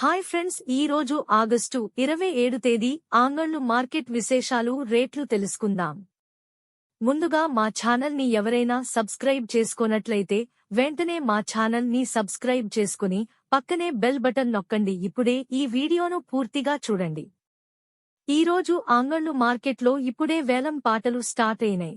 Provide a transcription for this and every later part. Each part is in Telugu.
హాయ్ ఫ్రెండ్స్ ఈ రోజు ఆగస్టు ఇరవై ఏడు తేదీ ఆంగళ్ళు మార్కెట్ విశేషాలు రేట్లు తెలుసుకుందాం. ముందుగా మా ఛానల్ని ఎవరైనా సబ్స్క్రైబ్ చేసుకోనట్లయితే వెంటనే మా ఛానల్ని సబ్స్క్రైబ్ చేసుకుని పక్కనే బెల్ బటన్ నొక్కండి. ఇప్పుడే ఈ వీడియోను పూర్తిగా చూడండి. ఈ రోజు ఆంగళ్ళు మార్కెట్లో ఇప్పుడే వేలం పాటలు స్టార్ట్ అయినాయి.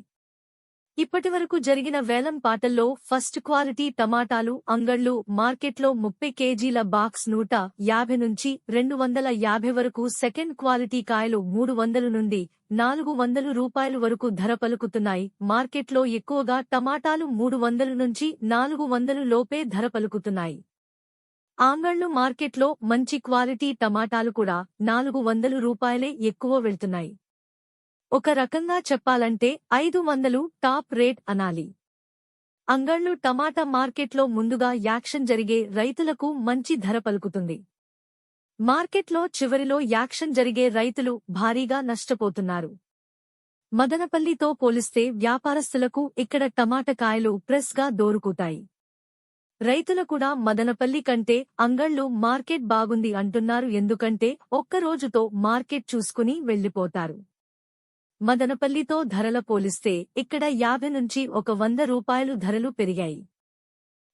ఇప్పటివరకు జరిగిన వేలం పాటల్లో ఫస్ట్ క్వాలిటీ టమాటాలు అంగళ్ళు మార్కెట్లో ముప్పై కేజీల బాక్స్ నూట యాభై నుంచి రెండు వందల యాభై వరకు సెకండ్ క్వాలిటీ కాయలు మూడు వందలు నుండి నాలుగు వందలు రూపాయలు వరకు ధర పలుకుతున్నాయి. మార్కెట్లో ఎక్కువగా టమాటాలు మూడు వందల నుంచి నాలుగు వందలు లోపే ధర పలుకుతున్నాయి. ఆంగళ్ళు మార్కెట్లో మంచి క్వాలిటీ టమాటాలు కూడా నాలుగు వందలు రూపాయలే ఎక్కువ వెళ్తున్నాయి. ఒక రకంగా చెప్పాలంటే ఐదు వందలు టాప్ రేట్ అనాలి. అంగళ్ళు టమాటా మార్కెట్లో ముందుగా యాక్షన్ జరిగే రైతులకు మంచి ధర పలుకుతుంది. మార్కెట్లో చివరిలో యాక్షన్ జరిగే రైతులు భారీగా నష్టపోతున్నారు. మదనపల్లితో పోలిస్తే వ్యాపారస్తులకు ఇక్కడ టమాటకాయలు ప్రెస్గా దోరుకుతాయి. రైతులు కూడా మదనపల్లి కంటే అంగళ్ళు మార్కెట్ బాగుంది అంటున్నారు ఎందుకంటే ఒక్కరోజుతో మార్కెట్ చూసుకుని వెళ్ళిపోతారు మదనపల్లితో ధరల పోలిస్తే ఇక్కడ యాభై నుంచి ఒక వంద రూపాయలు ధరలు పెరిగాయి.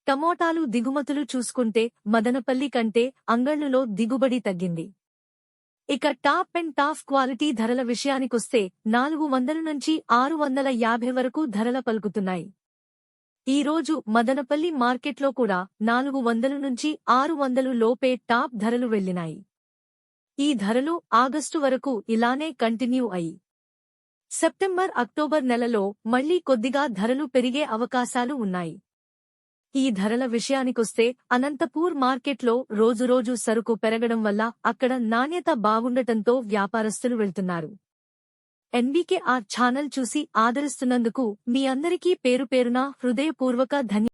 టమోటాలు దిగుమతులు చూసుకుంటే మదనపల్లి కంటే అంగళ్ళులో దిగుబడి తగ్గింది. ఇక టాప్ అండ్ టాప్ క్వాలిటీ ధరల విషయానికొస్తే నాలుగు వందల నుంచి ఆరు వందల యాభై వరకు ధరల పలుకుతున్నాయి. ఈ రోజు మదనపల్లి మార్కెట్లో కూడా నాలుగు వందల నుంచి ఆరు వందలు లోపే టాప్ ధరలు వెళ్ళినాయి ఈ ధరలు ఆగస్టు వరకు ఇలానే కంటిన్యూ అయి సెప్టెంబర్ అక్టోబర్ నెలలో మళ్ళీ కొద్దిగా ధరలు పెరిగే అవకాశాలు ఉన్నాయి. ఈ ధరల విషయానికొస్తే అనంతపూర్ మార్కెట్లో రోజురోజు సరుకు పెరగడం వల్ల అక్కడ నాణ్యత బాగుండటంతో వ్యాపారస్తులు వెళ్తున్నారు. ఎన్బీకే ఆ ఛానల్ చూసి ఆదరిస్తున్నందుకు మీ అందరికీ పేరు పేరున హృదయపూర్వక ధన్య